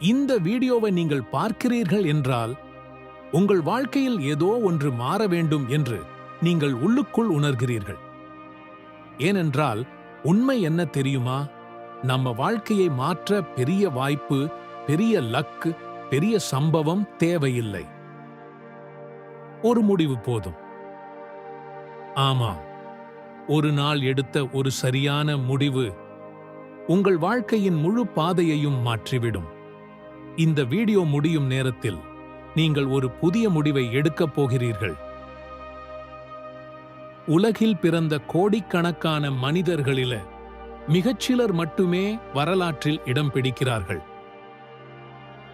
இந்த வீடியோவை நீங்கள் பார்க்கிறீர்கள் என்றால் உங்கள் வாழ்க்கையில் ஏதோ ஒன்று மாற வேண்டும் என்று நீங்கள் உள்ளுக்குள் உணர்கிறீர்கள். ஏனென்றால் உண்மை என்ன தெரியுமா? நம்ம வாழ்க்கையை மாற்ற பெரிய வாய்ப்பு பெரிய லக்கு பெரிய சம்பவம் தேவையில்லை. ஒரு முடிவு போதும். ஆமாம். ஒரு நாள் எடுத்த ஒரு சரியான முடிவு உங்கள் வாழ்க்கையின் முழு பாதையையும் மாற்றிவிடும். இந்த வீடியோ முடியும் நேரத்தில் நீங்கள் ஒரு புதிய முடிவை எடுக்கப் போகிறீர்கள். உலகில் பிறந்த கோடிக்கணக்கான மனிதர்களில மிகச்சிலர் மட்டுமே வரலாற்றில் இடம் பிடிக்கிறார்கள்.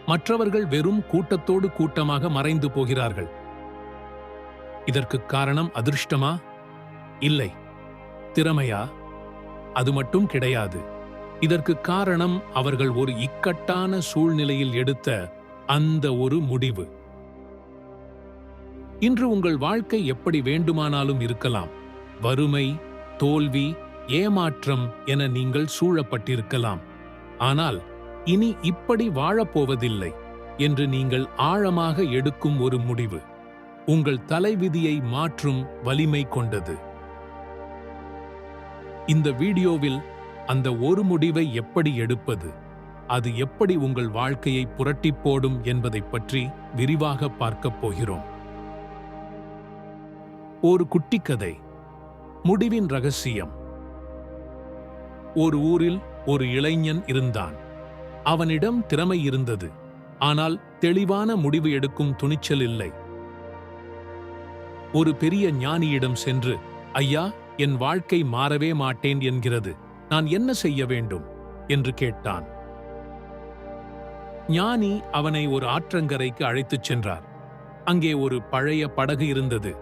மற்றவர்கள் வெறும் கூட்டத்தோடு கூட்டமாக மறைந்து போகிறார்கள். இதற்கு காரணம் அதிர்ஷ்டமா? இல்லை. திறமையா? அது மட்டும் கிடையாது. இதற்கு காரணம் அவர்கள் ஒரு இக்கட்டான சூழ்நிலையில் எடுத்த அந்த ஒரு முடிவு. இன்று உங்கள் வாழ்க்கை எப்படி வேண்டுமானாலும் இருக்கலாம். வறுமை தோல்வி ஏமாற்றம் என நீங்கள் சூழப்பட்டிருக்கலாம். ஆனால் இனி இப்படி வாழப்போவதில்லை என்று நீங்கள் ஆழமாக எடுக்கும் ஒரு முடிவு. உங்கள் தலைவிதியை மாற்றும் வலிமை கொண்டது. இந்த வீடியோவில் அந்த ஒரு முடிவை எப்படி எடுப்பது? அது எப்படி உங்கள் வாழ்க்கையை புரட்டிப்போடும் என்பதைப் பற்றி விரிவாக பார்க்கப் போகிறோம். ஒரு குட்டி கதை முடிவின் ரகசியம். ஒரு ஊரில் ஒரு இளைஞன் இருந்தான். அவனிடம் திறமை இருந்தது. ஆனால் தெளிவான முடிவு எடுக்கும் துணிச்சல் இல்லை. ஒரு பெரிய ஞானியிடம் சென்று ஐயா என் வாழ்க்கை மாறவே மாட்டேன் என்கிறது. நான் என்ன செய்ய வேண்டும்? என்று கேட்டான். ஞானி அவனை ஒரு ஆற்றங்கரைக்கு அழைத்துச் சென்றார். அங்கே ஒரு பழைய படகு இருந்தது.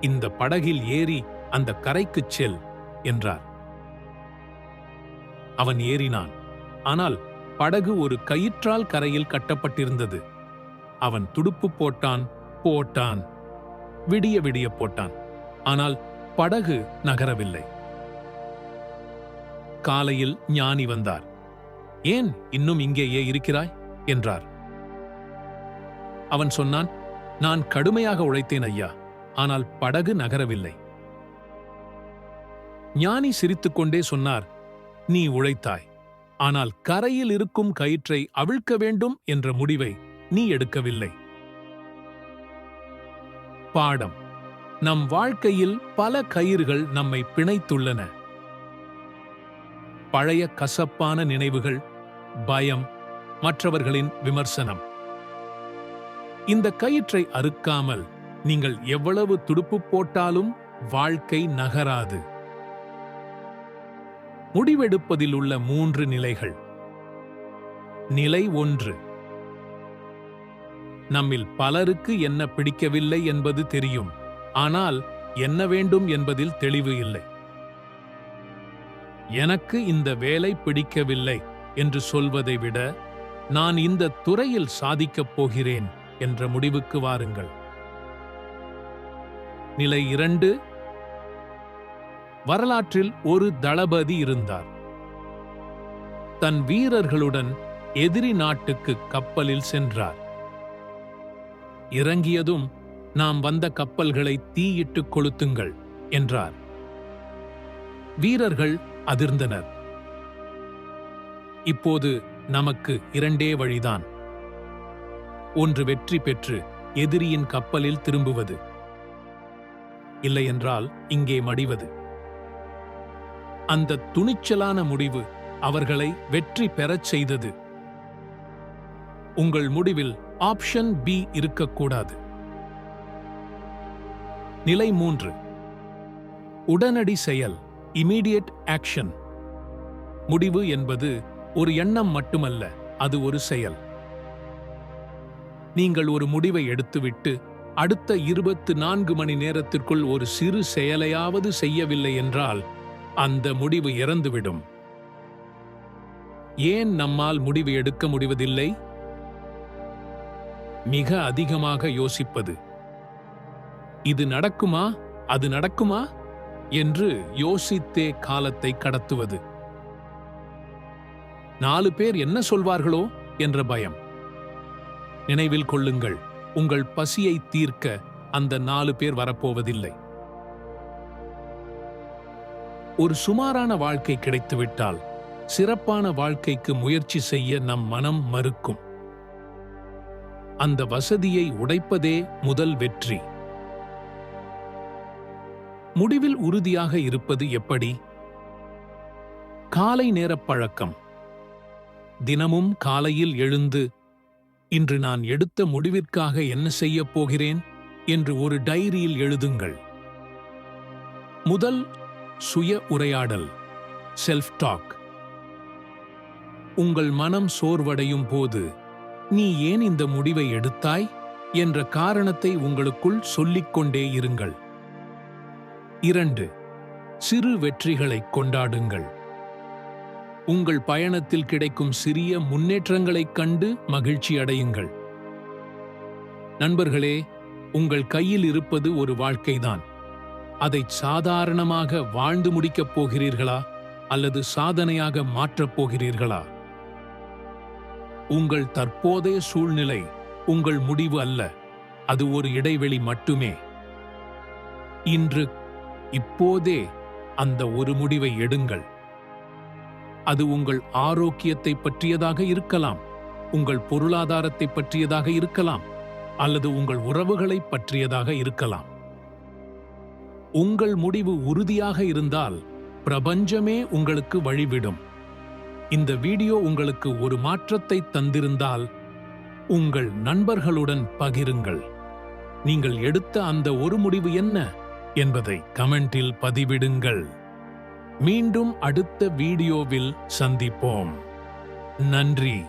இந்த படகில் ஏறி அந்த கரைக்குச் செல் என்றார். அவன் ஏறினான். ஆனால் படகு ஒரு கயிற்றால் கரையில் கட்டப்பட்டிருந்தது. அவன் துடுப்பு போட்டான் போட்டான். விடிய விடிய போட்டான். ஆனால் படகு நகரவில்லை. காலையில் ஞானி வந்தார். ஏன் இன்னும் இங்கேயே இருக்கிறாய்? என்றார். அவன் சொன்னான் நான் கடுமையாக உழைத்தேன் ஐயா ஆனால் படகு நகரவில்லை. ஞானி சிரித்துக்கொண்டே சொன்னார் நீ உழைத்தாய் ஆனால் கரையில் இருக்கும் கயிற்றை அவிழ்க்க வேண்டும் என்ற முடிவை நீ எடுக்கவில்லை. பாடம். நம் வாழ்க்கையில் பல கயிறுகள் நம்மை பிணைத்துள்ளன. பழைய கசப்பான நினைவுகள் பயம் மற்றவர்களின் விமர்சனம். இந்த கயிற்றை அறுக்காமல் நீங்கள் எவ்வளவு துடுப்பு போட்டாலும் வாழ்க்கை நகராது. முடிவெடுப்பதில் உள்ள மூன்று நிலைகள். நிலை ஒன்று. நம்மில் பலருக்கு என்ன பிடிக்கவில்லை என்பது தெரியும். ஆனால் என்ன வேண்டும் என்பதில் தெளிவு இல்லை. எனக்கு இந்த வேலை பிடிக்கவில்லை என்று சொல்வதை விட நான் இந்த துறையில் சாதிக்கப் போகிறேன் என்ற முடிவுக்கு வாருங்கள். நிலை இரண்டு. வரலாற்றில் ஒரு தளபதி இருந்தார். தன் வீரர்களுடன் எதிரி நாட்டுக்கு கப்பலில் சென்றார். இறங்கியதும் நாம் வந்த கப்பல்களை தீயிட்டுக் கொளுத்துங்கள் என்றார். வீரர்கள் அதிர்ந்தனர். இப்போது நமக்கு இரண்டே வழிதான். ஒன்று வெற்றி பெற்று எதிரியின் கப்பலில் திரும்புவது. இல்லையென்றால் இங்கே மடிவது. அந்த துணிச்சலான முடிவு அவர்களை வெற்றி பெறச் செய்தது. உங்கள் முடிவில் ஆப்ஷன் பி இருக்கக்கூடாது. நிலை மூன்று. உடனடி செயல். Immediate action. முடிவு என்பது ஒரு எண்ணம் மட்டுமல்ல அது ஒரு செயல். நீங்கள் ஒரு முடிவை எடுத்துவிட்டு அடுத்த இருபத்து நான்கு மணி நேரத்திற்குள் ஒரு சிறு செயலையாவது செய்யவில்லை என்றால் அந்த முடிவு இறந்துவிடும். ஏன் நம்மால் முடிவு எடுக்க முடிவதில்லை? மிக அதிகமாக யோசிப்பது. இது நடக்குமா? அது நடக்குமா? என்று யோசித்தே காலத்தை கடத்துவது. நாலு பேர் என்ன சொல்வார்களோ என்ற பயம். நினைவில் கொள்ளுங்கள் உங்கள் பசியை தீர்க்க அந்த நாலு பேர் வரப்போவதில்லை. ஒரு சுமாரான வாழ்க்கை கிடைத்துவிட்டால் சிறப்பான வாழ்க்கைக்கு முயற்சி செய்ய நம் மனம் மறுக்கும். அந்த வசதியை உடைப்பதே முதல் வெற்றி. முடிவில் உறுதியாக இருப்பது எப்படி? காலை நேரப் பழக்கம். தினமும் காலையில் எழுந்து இன்று நான் எடுத்த முடிவிற்காக என்ன செய்யப் போகிறேன்? என்று ஒரு டைரியில் எழுதுங்கள். முதல் சுய உரையாடல் செல்ஃப் டாக் உங்கள் மனம் சோர்வடையும் போது நீ ஏன் இந்த முடிவை எடுத்தாய்? என்ற காரணத்தை உங்களுக்குள் சொல்லிக்கொண்டே இருங்கள். இரண்டு சிறு வெற்றிகளை கொண்டாடுங்கள். உங்கள் பயணத்தில் கிடைக்கும் சிறிய முன்னேற்றங்களைக் கண்டு மகிழ்ச்சி அடையுங்கள். நண்பர்களே உங்கள் கையில் இருப்பது ஒரு வாழ்க்கைதான். அதை சாதாரணமாக வாழ்ந்து முடிக்கப் போகிறீர்களா? அல்லது சாதனையாக மாற்றப் போகிறீர்களா? உங்கள் தற்போதைய சூழ்நிலை உங்கள் முடிவு அல்ல. அது ஒரு இடைவெளி மட்டுமே. இன்று இப்போதே அந்த ஒரு முடிவை எடுங்கள். அது உங்கள் ஆரோக்கியத்தை பற்றியதாக இருக்கலாம் உங்கள் பொருளாதாரத்தை பற்றியதாக இருக்கலாம் அல்லது உங்கள் உறவுகளை பற்றியதாக இருக்கலாம். உங்கள் முடிவு உறுதியாக இருந்தால் பிரபஞ்சமே உங்களுக்கு வழிவிடும். இந்த வீடியோ உங்களுக்கு ஒரு மாற்றத்தை தந்திருந்தால் உங்கள் நண்பர்களுடன் பகிருங்கள். நீங்கள் எடுத்த அந்த ஒரு முடிவு என்ன? என்பதை கமெண்டில் பதிவிடுங்கள். மீண்டும் அடுத்த வீடியோவில் சந்திப்போம். நன்றி.